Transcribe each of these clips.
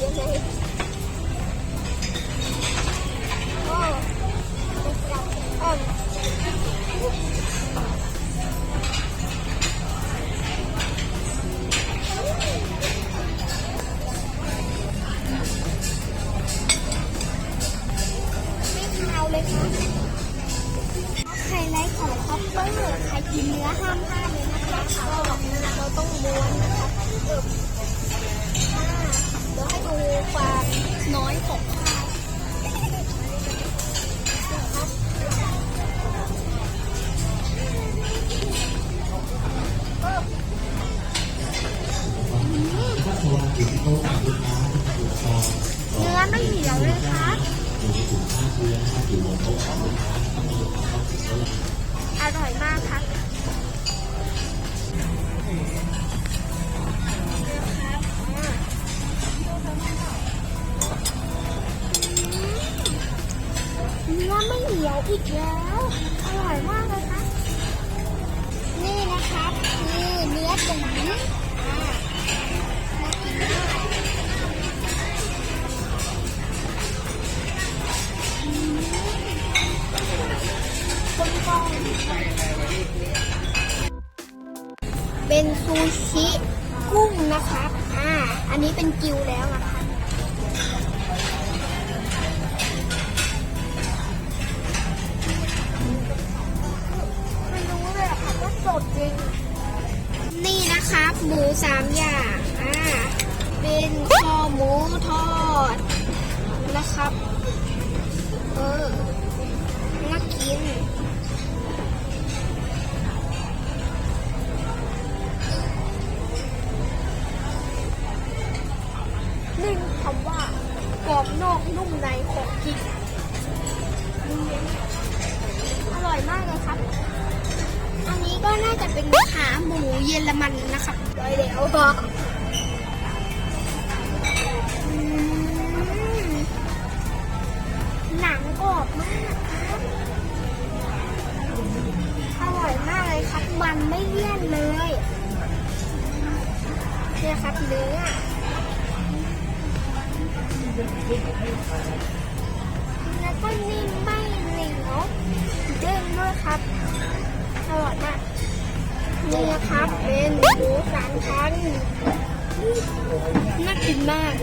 Yay. อร่อยมากค่ะ กิวแล้วนะคะไม่รู้เลยค่ะว่าสดจริง นี่นะครับหมูสามอย่างอ่าเป็นคอหมูทอดนะครับ จะเป็นขาหมูเยอรมันนะครับร้อยเดียวอืมหนังกรอบมากครับ อร่อยมากเลยครับ มันไม่เลี่ยนเลยเนี่ยครับเนื้อแล้วก็นิ่มไม่เหนียวเด้งด้วยครับ อร่อยมาก นี่นะครับเป็นหมูสามชั้นน่ากินมาก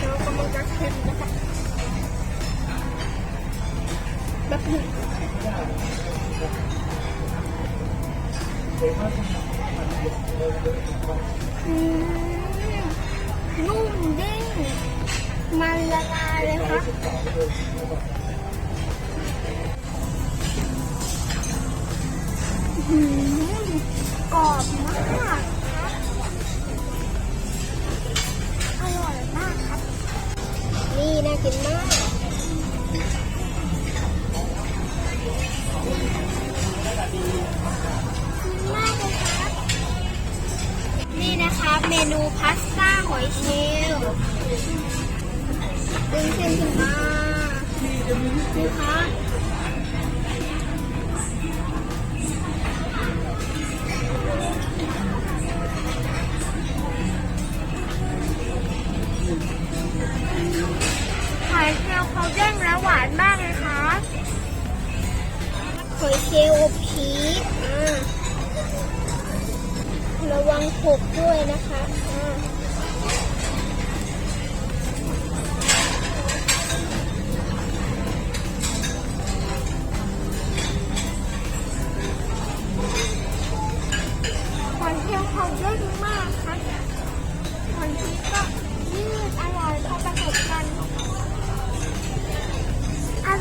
เรากำลังจะชิมนะครับแบบนี้นุ่มเด้งมันละลายเลยครับ กรอบมากครับอร่อยมากครับ นี่น่ากินมากมากเลยครับ นี่นะครับเมนูพาสต้าหอยเชลล์ดึงเส้นขึ้นมาดูคะ ลล์อบชีสอ่าระวังหกด้วยนะคะ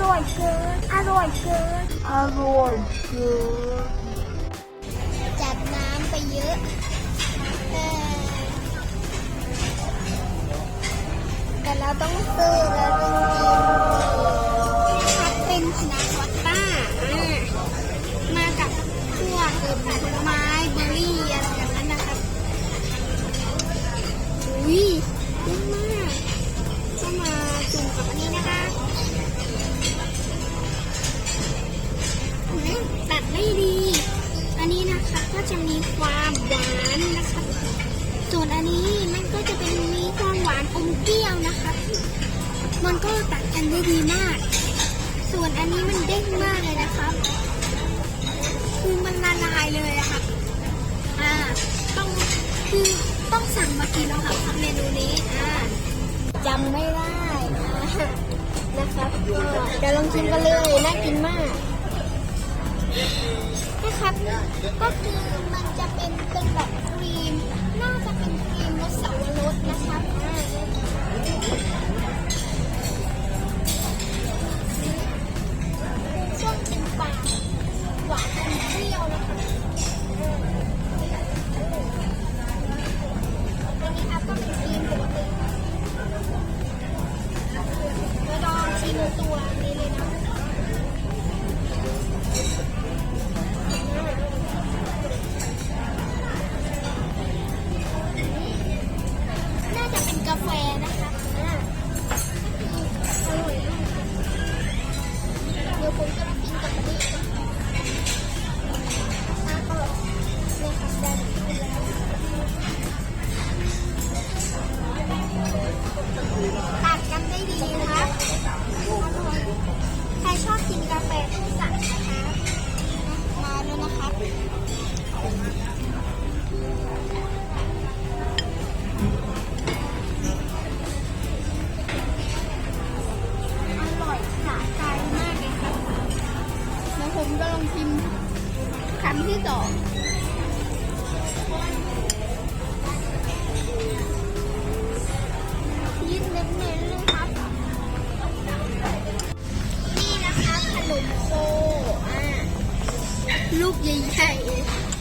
ร่อยเกิน อร่อยเกิน อร่อยเกิน จัดน้ำไปเยอะแต่แต่เราต้องซื้อเราต้องกินนะครับเป็นพนาคอตต้าอ่ามากับพวกเออ มันก็ตัดกันได้ดีมาก ส่วนอันนี้มันเด้งมากเลยนะครับคือมันละลายเลยอะค่ะ อ่า ต้องคือต้องสั่งมากินแล้วค่ะเมนูนี้ อ่าจำไม่ได้อ่านะครับก็เดี๋ยวลองชิมกันเลย น่ากินมากนะครับ ก็คือมันจะเป็นเป็นแบบครีม น่าจะเป็นครีมรสสับปะรดนะครั คำที่สองยิ้มเน้นๆเลยครับ นี่นะคะขนมโคอ่าลูกใหญ่ๆ